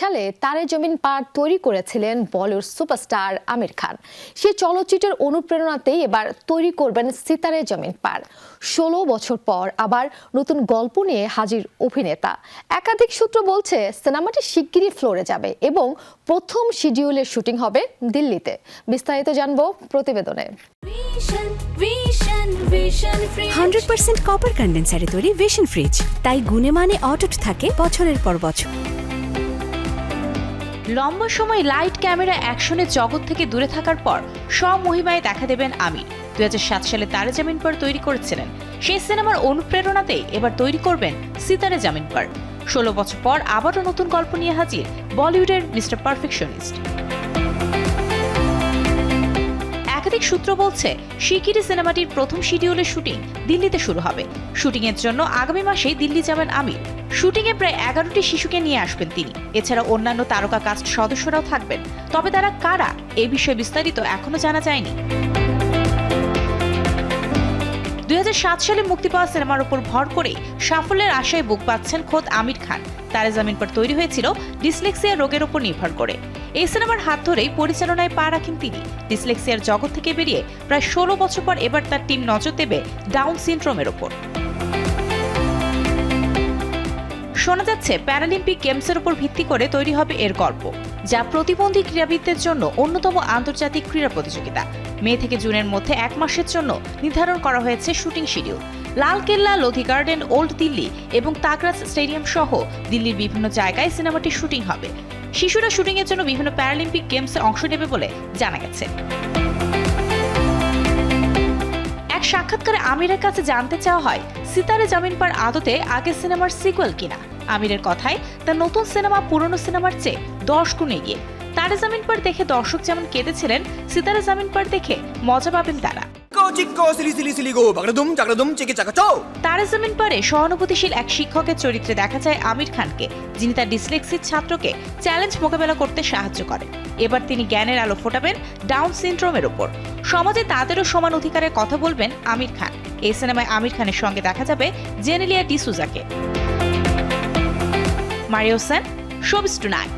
সালে তারে জমিন পার তৈরি করেছিলেন বলিউড সুপারস্টার আমির খান। সে চলচ্চিত্রের অনুপ্রেরণাতেই এবার তৈরি করবেন সিতারে জমিন পার। ষোলো বছর পর আবার নতুন গল্প নিয়ে হাজির অভিনেতা। একাধিক সূত্র বলছে সিনেমাটি শিগগিরই ফ্লোরে যাবে এবং প্রথম শিডিউলের শুটিং হবে দিল্লিতে। বিস্তারিত জানব প্রতিবেদনে. হান্ড্রেড পার্সেন্ট কপার কন্ডেন্সারে তৈরি ভিশন ফ্রিজ তাই গুণে মানে অটুট থাকে বছরের পর বছর। লম্বা সময় লাইট ক্যামেরা অ্যাকশনের জগৎ থেকে দূরে থাকার পর স্বমহিমায় দেখা দেবেন আমির দুই সালে তারে জামিন পর তৈরি করেছিলেন। সেই সিনেমার অনুপ্রেরণাতে এবার তৈরি করবেন সিতারে জামিন পর। ষোলো বছর পর আবারও নতুন গল্প নিয়ে হাজির বলিউডের মিস্টার পারফেকশনিস্ট। একাধিক সূত্র বলছে, শিগগিরই সিনেমাটির প্রথম শিডিউলের শুটিং দিল্লিতে শুরু হবে। শুটিং এর জন্য আগামী মাসেই দিল্লি যাবেন আমির। শুটিং এ প্রায় এগারোটি শিশুকে নিয়ে আসবেন তিনি। এছাড়া অন্যান্য তারকা কাস্ট সদস্যরাও থাকবেন। তবে তারা কারা, এ বিষয়ে বিস্তারিত এখনও জানা যায়নি। দুই হাজার সাত সালে মুক্তি পাওয়া সিনেমার উপর ভর করে সাফল্যের আশায় বুক পাচ্ছেন খোদ আমির খান। তারে জামিন পর তৈরি হয়েছিল ডিসলেক্সিয়া রোগের উপর নির্ভর করে। এই সিনেমার হাত ধরেই পরিচালনায় পা রাখেন তিনি। ডিসলেক্সিয়ার জগৎ থেকে বেরিয়ে প্রায় ষোলো বছর পর এবার তার টিম নজর দেবে ডাউন সিনড্রোমের ওপর। শোনা যাচ্ছে, প্যারালিম্পিক গেমসের উপর ভিত্তি করে তৈরি হবে এর গল্প, যা প্রতিবন্ধী ক্রীড়াবিদদের জন্য অন্যতম আন্তর্জাতিক ক্রীড়া প্রতিযোগিতা। মে থেকে জুনের মধ্যে এক মাসের জন্য নির্ধারণ করা হয়েছে shooting schedule. Lal Qila Lodhi garden, old Delhi এবং তাগরাজ স্টেডিয়াম সহ দিল্লির বিভিন্ন জায়গায় সিনেমাটির শুটিং হবে। শিশুরা শুটিংয়ের জন্য বিভিন্ন প্যারালিম্পিক গেমসে অংশ নেবে বলে জানা গেছে। এক সাক্ষাৎকারে আমিরের কাছে জানতে চাওয়া হয়, সিতারে জামিন পার আদতে আগের সিনেমার সিকুয়েল কিনা? আমিরের কথায়, তার নতুন সিনেমা পুরনো সিনেমার চেয়ে দশ গুণ এগিয়ে। তারে জামিন পার দেখে দর্শক যেমন কেঁদেছিলেন, সিতারে জামিন পার দেখে মজা পাবেন তারা। চিকি চাকা পারে সহানুভূতিশীল এক শিক্ষকের চরিত্রে দেখা যায় আমির খানকে, যিনি তার ডিসলেক্সির ছাত্রকে চ্যালেঞ্জ মোকাবেলা করতে সাহায্য করেন। এবার তিনি জ্ঞানের আলো ফোটাবেন ডাউন সিনড্রোমের ওপর। সমাজে তাদেরও সমান অধিকারের কথা বলবেন আমির খান। এই সিনেমায় আমির খানের সঙ্গে দেখা যাবে Genelia ডিসুজাকে। Mario Sen, showbiz tonight